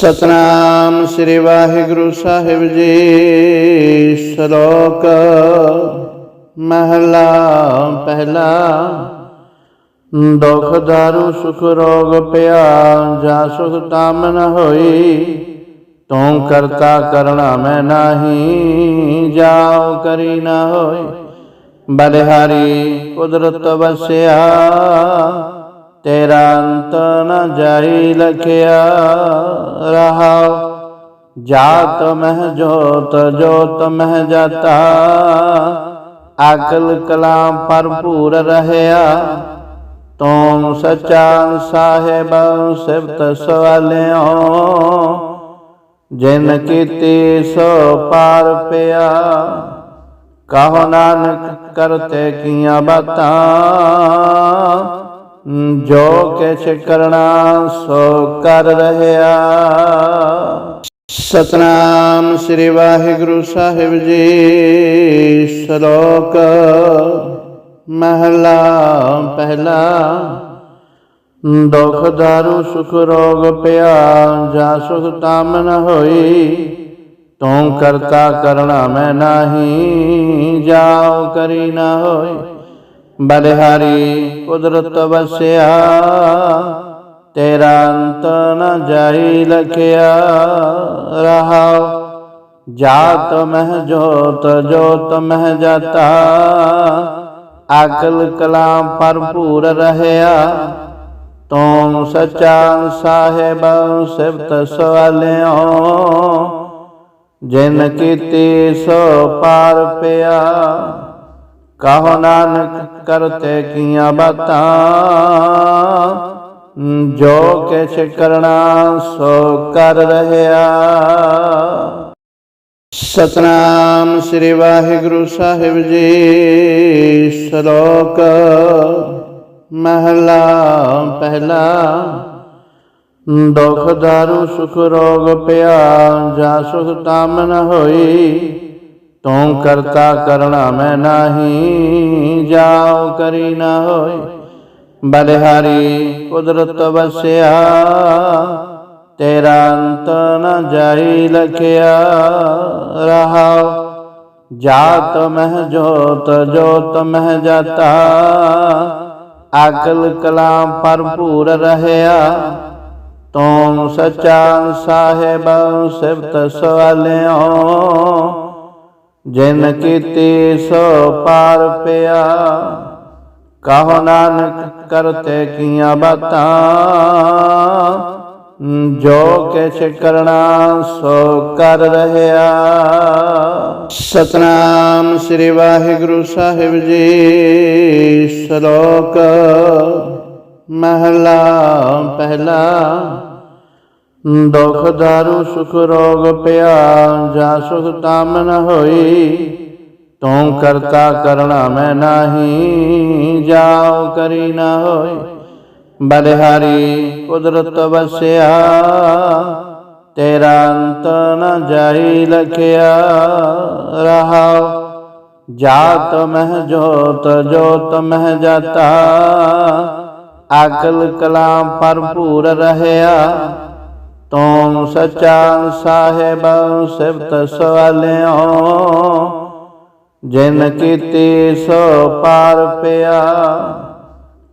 ਸਤਨਾਮ ਸ੍ਰੀ ਵਾਹਿਗੁਰੂ ਸਾਹਿਬ ਜੀ, ਸ਼ਲੋਕ ਮਹਲਾ ਪਹਿਲਾ। ਦੁਖ, ਦਾਰੂ, ਸੁਖ, ਰੋਗ ਪਿਆ ਜਾ ਸੁਖ ਤਾਮ ਨ ਹੋਈ, ਤੂੰ ਕਰਤਾ ਕਰਣਾ ਮੈਂ ਨਾਹੀ, ਜਾਉ ਕਰੀ ਨਾ ਹੋਈ। ਬਲਿਹਾਰੀ ਕੁਦਰਤ ਵਸਿਆ ਤੇਰਾ ਅੰਤ ਨ ਜਾਈ ਲਖਿਆ ਰਹਾਉ। ਜਾਤ ਮਹਿ ਜੋਤ ਜੋਤ ਮਹਿ ਜਾਤਾ। ਆਕਲ ਕਲਾ ਭਰਪੂਰ ਰਹਿਆ। ਤੂੰ ਸੱਚਾ ਸਾਹਿਬ, ਸਿਫਤ ਸਵਾਲਿਓ। ਜਿਨ ਕੀਤੀ ਸੋ ਪਾਰ ਪਿਆ। ਕਹੋ ਨਾਨਕ ਕਰਤੇ ਕੀਆਂ ਬਾਤਾਂ। ਜੋ ਕਿਛ ਕਰਣਾ ਸੋ ਕਰ ਰਹਿਆ। ਸਤਨਾਮ ਸ੍ਰੀ ਵਾਹਿਗੁਰੂ ਸਾਹਿਬ ਜੀ, ਸ਼ਲੋਕ ਮਹਲਾ ਪਹਿਲਾ। ਦੁਖ, ਦਾਰੂ, ਸੁਖ, ਰੋਗ ਪਿਆ ਜਾ ਸੁਖ ਤਾਮ ਨ ਹੋਈ, ਤੂੰ ਕਰਤਾ ਕਰਣਾ ਮੈਂ ਨਾਹੀ, ਜਾਉ ਕਰੀ ਨਾ ਹੋਈ। ਬਲਿਹਾਰੀ ਕੁਦਰਤ ਵਸਿਆ, ਤੇਰਾ ਅੰਤ ਨ ਜਾਈ ਲਖਿਆ। ਰਹਾਉ ਜਾਤ ਮਹਿ ਜੋਤ ਜੋਤ ਮਹਿ ਜਾਤਾ। ਆਕਲ ਕਲਾ ਭਰਪੂਰ ਰਹਿਆ। ਤੂੰ ਸੱਚਾ ਸਾਹਿਬ, ਸਿਫਤ ਸਵਾਲਿਓ। ਜਿਨ ਕੀਤੀ ਸੋ ਪਾਰ ਪਿਆ। ਕਹੋ ਨਾਨਕ ਕਰਤੇ ਕੀਆਂ ਬਾਤਾਂ? ਜੋ ਕਿਛ ਕਰਣਾ ਸੋ ਕਰ ਰਹਿਆ। ਸਤਨਾਮ ਸ੍ਰੀ ਵਾਹਿਗੁਰੂ ਸਾਹਿਬ ਜੀ, ਸ਼ਲੋਕ ਮਹਲਾ ਪਹਿਲਾ। ਦੁਖ ਦਾਰੂ ਸੁਖ ਰੋਗ ਪਿਆ, ਜਾ ਸੁਖ ਤਾਮ ਨ ਹੋਈ ਤੂੰ ਕਰਤਾ ਕਰਣਾ ਮੈਂ ਨਾਹੀ, ਜਾਉ ਕਰੀ ਨਾ ਹੋਈ। ਬਲਿਹਾਰੀ ਕੁਦਰਤ ਵਸਿਆ, ਤੇਰਾ ਅੰਤ ਨ ਜਾਈ ਲਖਿਆ। ਰਹਾਉ ਜਾਤ ਮਹਿ ਜੋਤ ਜੋਤ ਮਹਿ ਜਾਤਾ। ਅਕਲ ਕਲਾਮ ਭਰਪੂਰ ਰਹਿਆ। ਤੂੰ ਸਚਾ ਸਾਹਿਬ ਸਿਫਤ ਸਵਾਲਿਓ। ਜਿਨ ਕੀਤੀ ਸੋ ਪਾਰ ਪਿਆ, ਕਹੋ ਨਾਨਕ ਕਰਤੇ ਕੀਆਂ ਬਾਤਾਂ, ਜੋ ਕਿਛ ਕਰਣਾ ਸੋ ਕਰ ਰਹਿਆ। ਸਤਨਾਮ ਸ੍ਰੀ ਵਾਹਿਗੁਰੂ ਸਾਹਿਬ ਜੀ, ਸ਼ਲੋਕ ਮਹਲਾ ਪਹਿਲਾ। ਦੁਖ ਦਾਰੂ, ਸੁਖ ਰੋਗ ਪਿਆ ਜਾ ਸੁਖ ਤਾਮ ਨ ਹੋਈ, ਤੂੰ ਕਰਤਾ ਕਰਣਾ ਮੈਂ ਨਾਹੀ, ਜਾਉ ਕਰੀ ਨਾ ਹੋਈ। ਬਲਿਹਾਰੀ ਕੁਦਰਤ ਵਸਿਆ, ਤੇਰਾ ਅੰਤ ਨ ਜਾਈ ਲਖਿਆ। ਰਹਾ ਜਾਤ ਮਹਿ ਜੋਤ ਜੋਤ ਮਹਿ ਜਾਤਾ। ਅਕਲ ਕਲਾ ਭਰਪੂਰ ਰਹਿਆ। ਤੂੰ ਸੱਚਾ ਸਾਹਿਬ, ਸਿਫਤ ਸਵਾਲਿਓ। ਜਿਨ ਕੀਤੀ ਸੋ ਪਾਰ ਪਿਆ,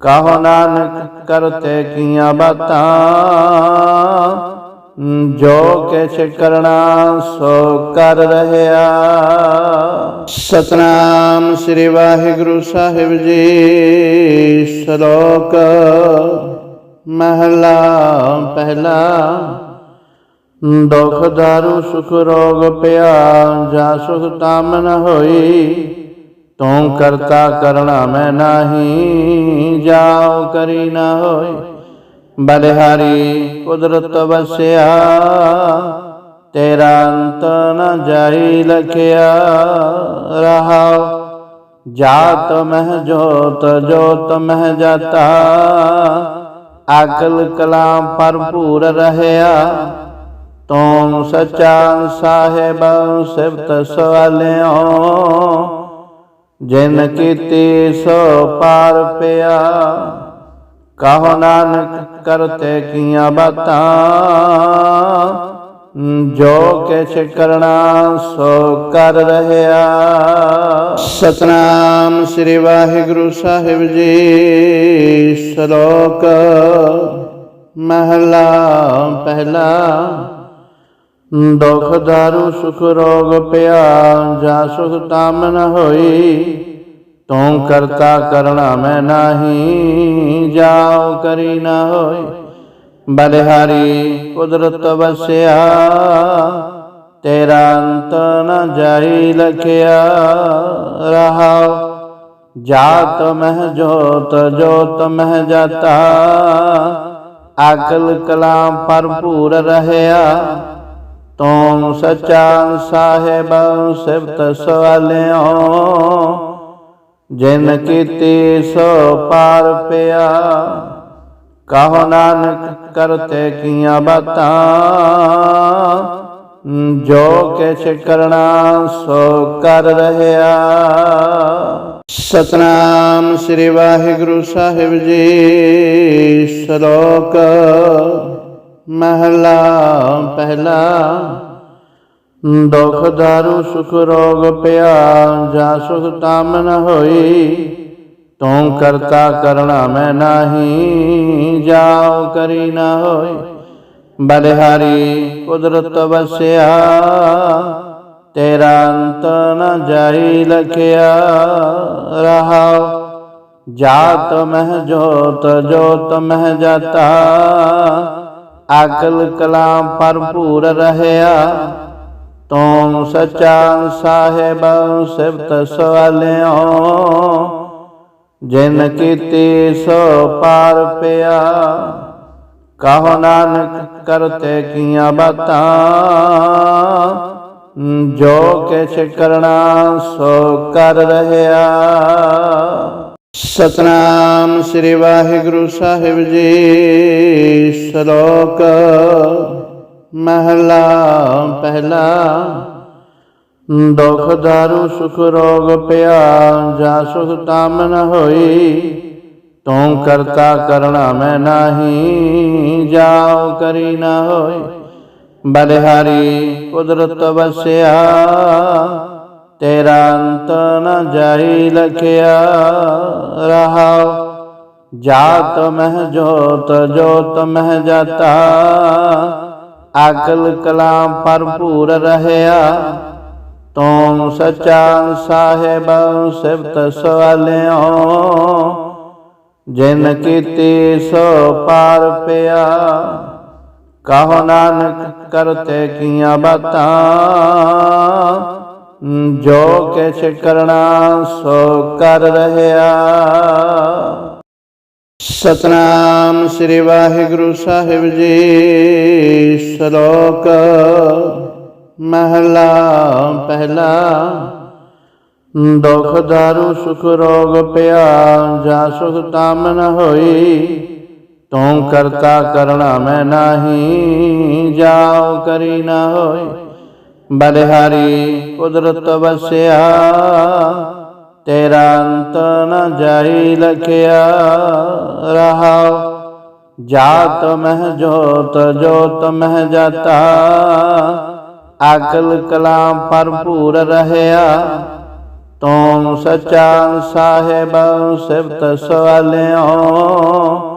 ਕਹੋ ਨਾਨਕ ਕਰਤੇ ਕੀਆਂ ਬਾਤਾਂ। ਜੋ ਕਿਛ ਕਰਣਾ ਸੋ ਕਰ ਰਹਿਆ। ਸਤਨਾਮ ਸ੍ਰੀ ਵਾਹਿਗੁਰੂ ਸਾਹਿਬ ਜੀ, ਸ਼ਲੋਕ ਮਹਲਾ ਪਹਿਲਾ। ਦੁਖ ਦਾਰੂ, ਸੁਖ ਰੋਗ ਪਿਆ ਜਾ ਸੁਖ ਤਾਮ ਨ ਹੋਈ, ਤੂੰ ਕਰਤਾ ਕਰਣਾ ਮੈਂ ਨਾਹੀ, ਜਾਉ ਕਰੀ ਨਾ ਹੋਈ। ਬਲਿਹਾਰੀ ਕੁਦਰਤ ਵਸਿਆ, ਤੇਰਾ ਅੰਤ ਨ ਜਾਈ ਲਖਿਆ। ਰਹਾਉ ਜਾਤ ਮਹਿ ਜੋਤ ਜੋਤ ਮਹਿ ਜਾਤਾ। ਅਕਲ ਕਲਾ ਭਰਪੂਰ ਰਹਿਆ। ਤੂੰ ਸਚਾ ਸਾਹਿਬ, ਸਿਫਤ ਸਵਾਲਿਓ ਜਿਨ ਕੀਤੀ ਸੋ ਪਾਰ ਪਿਆ। ਕਹੋ ਨਾਨਕ ਕਰਤੇ ਕੀਆਂ ਬਾਤਾਂ। ਜੋ ਕਿਛ ਕਰਣਾ ਸੋ ਕਰ ਰਹਿਆ। ਸਤਨਾਮ ਸ੍ਰੀ ਵਾਹਿਗੁਰੂ ਸਾਹਿਬ ਜੀ। ਸ਼ਲੋਕ ਮਹਲਾ ਪਹਿਲਾ, ਦੁਖ ਦਾਰੂ, ਸੁਖ ਰੋਗ ਪਿਆ, ਜਾ ਸੁਖ ਤਾਮ ਨ ਹੋਈ, ਤੂੰ ਕਰਤਾ ਕਰਣਾ ਮੈਂ ਨਾਹੀ, ਜਾਉ ਕਰੀ ਨਾ ਹੋਈ। ਬਲਿਹਾਰੀ ਕੁਦਰਤ ਵਸਿਆ, ਤੇਰਾ ਅੰਤ ਨ ਜਾਈ ਲਖਿਆ, ਰਹਾਉ ਜਾਤ ਮਹਿ ਜੋਤ ਜੋਤ ਮਹਿ ਜਾਤਾ। ਅਕਲ ਕਲਾ ਭਰਪੂਰ ਰਹਿਆ। ਤੂੰ ਸਚਾ ਸਾਹਿਬ, ਸਿਫਤ ਸਵਾਲਿਓ। ਜਿਨ ਕੀਤੀ ਸੋ ਪਾਰ ਪਿਆ। ਕਹੋ ਨਾਨਕ ਕਰਤੇ ਕੀਆਂ ਬਾਤਾਂ। ਜੋ ਕਿਛ ਕਰਨਾ ਸੋ ਕਰ ਰਹਿਆ। ਸਤਨਾਮ ਸ੍ਰੀ ਵਾਹਿਗੁਰੂ ਸਾਹਿਬ ਜੀ, ਸ਼ਲੋਕ ਮਹਲਾ ਪਹਿਲਾ। ਦੁਖ, ਦਾਰੂ, ਸੁਖ, ਰੋਗ ਪਿਆ ਜਾ ਸੁਖ ਤਾਮ ਨ ਹੋਈ, ਤੂੰ ਕਰਤਾ ਕਰਣਾ ਮੈਂ ਨਾਹੀ, ਜਾਉ ਕਰੀ ਨਾ ਹੋਈ। ਬਲਿਹਾਰੀ ਕੁਦਰਤ ਵਸਿਆ ਤੇਰਾ ਅੰਤ ਨ ਜਾਈ ਲਖਿਆ ਰਹਾਉ। ਜਾਤ ਮਹਿ ਜੋਤ ਜੋਤ ਮਹਿ ਜਾਤਾ। ਆਕਲ ਕਲਾ ਭਰਪੂਰ ਰਹਿਆ। ਤੂੰ ਸੱਚਾ ਸਾਹਿਬ, ਸਿਫਤ ਸਵਾਲਿਓ। ਜਿਨ ਕੀਤੀ ਸੋ ਪਾਰ ਪਿਆ। ਕਹੋ ਨਾਨਕ ਕਰਤੇ ਕੀਆਂ ਬਾਤਾਂ। ਜੋ ਕਿਛ ਕਰਣਾ ਸੋ ਕਰ ਰਹਿਆ ਸਤਨਾਮ ਸ੍ਰੀ ਵਾਹਿਗੁਰੂ ਸਾਹਿਬ ਜੀ, ਸ਼ਲੋਕ ਮਹਲਾ ਪਹਿਲਾ। ਦੁਖ ਦਾਰੂ, ਸੁਖ ਰੋਗ ਪਿਆ, ਜਾ ਸੁਖ ਤਾਮ ਨ ਹੋਈ, ਤੂੰ ਕਰਤਾ ਕਰਣਾ ਮੈਂ ਨਾਹੀ, ਜਾਉ ਕਰੀ ਨਾ ਹੋਈ। ਬਲਿਹਾਰੀ ਕੁਦਰਤ ਵਸਿਆ, ਤੇਰਾ ਅੰਤ ਨ ਜਾਈ ਲਖਿਆ। ਰਹਾਉ, ਜਾਤ ਮਹਿ ਜੋਤ ਜੋਤ ਮਹਿ ਜਾਤਾ। ਅਕਲ ਕਲਾ ਭਰਪੂਰ ਰਹਿਆ, ਤੂੰ ਸੱਚਾ ਸਾਹਿਬ, ਸਿਫਤ ਸਵਾਲਿਓ। ਜਿਨ ਕੀਤੀ ਸੋ ਪਾਰ ਪਿਆ ਕਹੋ ਨਾਨਕ ਕਰਤੇ ਕੀਆਂ ਬਾਤਾਂ? ਜੋ ਕਿਛ ਕਰਣਾ ਸੋ ਕਰ ਰਹਿਆ। ਸਤਨਾਮ ਸ੍ਰੀ ਵਾਹਿਗੁਰੂ ਸਾਹਿਬ ਜੀ, ਸ਼ਲੋਕ ਮਹਲਾ ਪਹਿਲਾ। ਦੁਖ ਦਾਰੂ ਸੁਖ ਰੋਗ ਪਿਆ, ਜਾ ਸੁਖ ਤਾਮ ਨ ਹੋਈ। ਤੂੰ ਕਰਤਾ ਕਰਣਾ ਮੈਂ ਨਾਹੀ, ਜਾਉ ਕਰੀ ਨਾ ਹੋਈ। ਬਲਿਹਾਰੀ ਕੁਦਰਤ ਵਸਿਆ, ਤੇਰਾ ਅੰਤ ਨ ਜਾਈ ਲਖਿਆ। ਰਹਾਉ ਜਾਤ ਮਹਿ ਜੋਤ ਜੋਤ ਮਹਿ ਜਾਤਾ। ਆਕਲ ਕਲਾ ਭਰਪੂਰ ਰਹਿਆ। ਤੂੰ ਸਚਾ ਸਾਹਿਬ ਸਿਫਤ ਸਵਾਲਿਓ।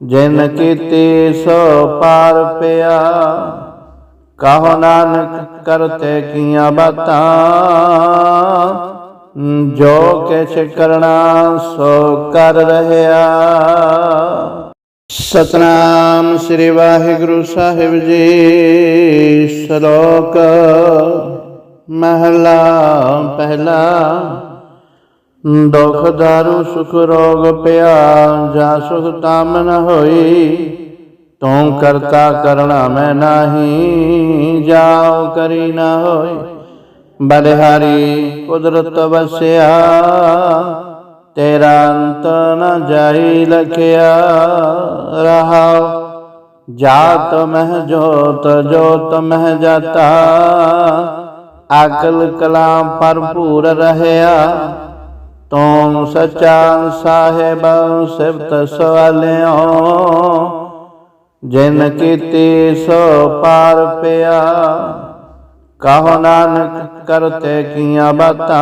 ਜਿਨ ਕੀਤੀ ਸੋ ਪਾਰ ਪਿਆ, ਕਹੋ ਨਾਨਕ ਕਰਤੇ ਕੀਆਂ ਬਾਤਾਂ, ਜੋ ਕਿਛ ਕਰਣਾ ਸੋ ਕਰ ਰਹਿਆ। ਸਤਨਾਮ ਸ੍ਰੀ ਵਾਹਿਗੁਰੂ ਸਾਹਿਬ ਜੀ, ਸ਼ਲੋਕ ਮਹਲਾ ਪਹਿਲਾ। ਦੁਖ ਦਾਰੂ, ਸੁਖ ਰੋਗ ਪਿਆ ਜਾ ਸੁਖ ਤਾਮ ਨ ਹੋਈ, ਤੂੰ ਕਰਤਾ ਕਰਣਾ ਮੈਂ ਨਾਹੀ, ਜਾਉ ਕਰੀ ਨਾ ਹੋਈ। ਬਲਿਹਾਰੀ ਕੁਦਰਤ ਵਸਿਆ, ਤੇਰਾ ਅੰਤ ਨ ਜਾਈ ਲਖਿਆ ਰਹਾ ਜਾਤ ਮਹਿ ਜੋਤ ਜੋਤ ਮਹਿ ਜਾਤਾ। ਅਕਲ ਕਲਾ ਭਰਪੂਰ ਰਹਿਆ ਤੂੰ ਸਚਾ ਸਾਹਿਬ, ਸਿਫਤ ਸਵਾਲਿਓ, ਜਿਨ ਕੀਤੀ ਸੋ ਪਾਰ ਪਿਆ। ਕਹੋ ਨਾਨਕ, ਕਰਤੇ ਕੀਆਂ ਬਾਤਾਂ,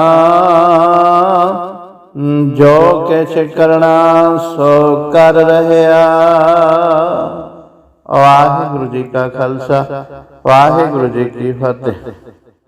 ਜੋ ਕਿਛ ਕਰਣਾ ਸੋ ਕਰ ਰਹਿਆ। ਵਾਹਿਗੁਰੂ ਜੀ ਕਾ ਖਾਲਸਾ, ਵਾਹਿਗੁਰੂ ਜੀ ਕੀ ਫਤਿਹ।